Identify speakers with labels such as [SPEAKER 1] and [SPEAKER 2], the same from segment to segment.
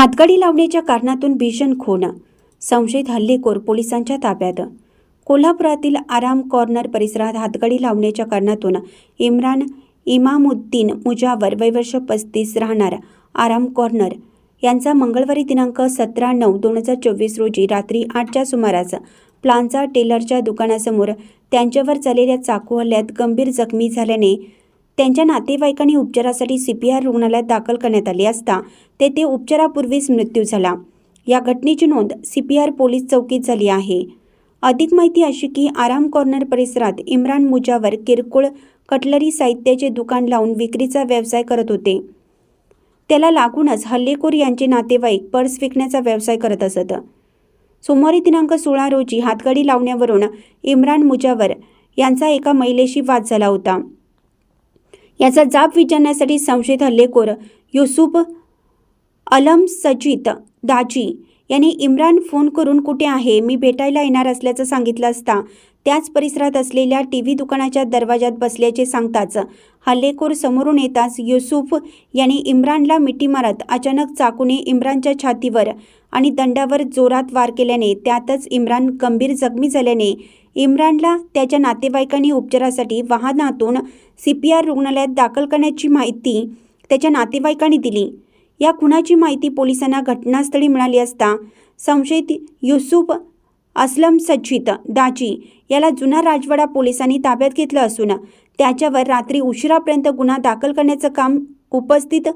[SPEAKER 1] हातगाडी लावण्याच्या कारणातून भीषण खून संशयित हल्लेखोर पोलिसांच्या ताब्यात. कोल्हापुरातील आराम कॉर्नर परिसरात हातगाडी लावण्याच्या कारणातून इम्रान इमामुद्दीन मुजावर वयवर्ष पस्तीस राहणार आराम कॉर्नर. यांचा मंगळवारी दिनांक सतरा नऊ दोन हजार चोवीस रोजी रात्री आठच्या सुमारास प्लांचा टेलरच्या दुकानासमोर त्यांच्यावर झालेल्या चाकू हल्ल्यात गंभीर जखमी झाल्याने त्यांच्या नातेवाईकांनी उपचारासाठी सी पी आर रुग्णालयात दाखल करण्यात आले असता तेथे उपचारापूर्वीच मृत्यू झाला. या घटनेची नोंद सी पी आर पोलीस चौकीत झाली आहे. अधिक माहिती अशी की आराम कॉर्नर परिसरात इम्रान मुजावर किरकोळ कटलरी साहित्याचे दुकान लावून विक्रीचा व्यवसाय करत होते. त्याला लागूनच हल्लेखोर यांचे नातेवाईक पर्स विकण्याचा व्यवसाय करत असत. सोमवारी दिनांक सोळा रोजी हातगाडी लावण्यावरून इम्रान मुजावर यांचा एका महिलेशी वाद झाला होता. याचा जाब विचारण्यासाठी संशयित हल्लेखोर युसुफ अलम सजित दाजी यांनी इम्रान फोन करून कुठे आहे? मी भेटायला येणार असल्याचं सांगितलं असता त्याच परिसरात असलेल्या टी व्ही दुकानाच्या दरवाजात बसल्याचे सांगताच हल्लेखोर समोरून येताच युसुफ यांनी इम्रानला मिठी मारत अचानक चाकूने इम्रानच्या छातीवर आणि दंडावर जोरात वार केल्याने त्यातच इम्रान गंभीर जखमी झाल्याने इम्रानला त्याच्या नातेवाईकांनी उपचारासाठी वाहनातून सी पी आर रुग्णालयात दाखल करण्याची माहिती त्याच्या नातेवाईकांनी दिली. या खुनाची माहिती पोलिसांना घटनास्थळी मिळाली असता संशयित युसुफ असलम सज्जित दाजी याला जुना राजवाडा पोलिसांनी ताब्यात घेतलं असून त्याच्यावर रात्री उशिरापर्यंत गुन्हा दाखल करण्याचं काम उपस्थित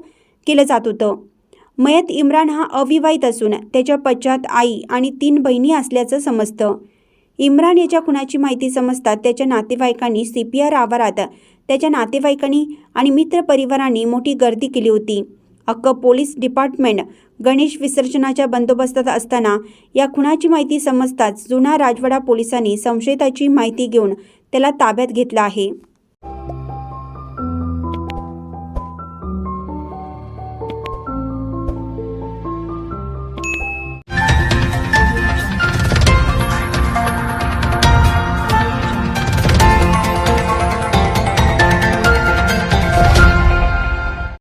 [SPEAKER 1] केलं जात होतं. मयत इम्रान हा अविवाहित असून त्याच्या पश्चात आई आणि तीन बहिणी असल्याचं समजतं. इम्रान याच्या खुनाची माहिती समजतात त्याच्या नातेवाईकांनी सी पी आर आवारात त्याच्या नातेवाईकांनी आणि मित्रपरिवारांनी मोठी गर्दी केली होती. अक्क पोलीस डिपार्टमेंट गणेश विसर्जनाच्या बंदोबस्तात असताना या खुनाची माहिती समजताच जुना राजवाडा पोलिसांनी संशयिताची माहिती घेऊन त्याला ताब्यात घेतलं आहे.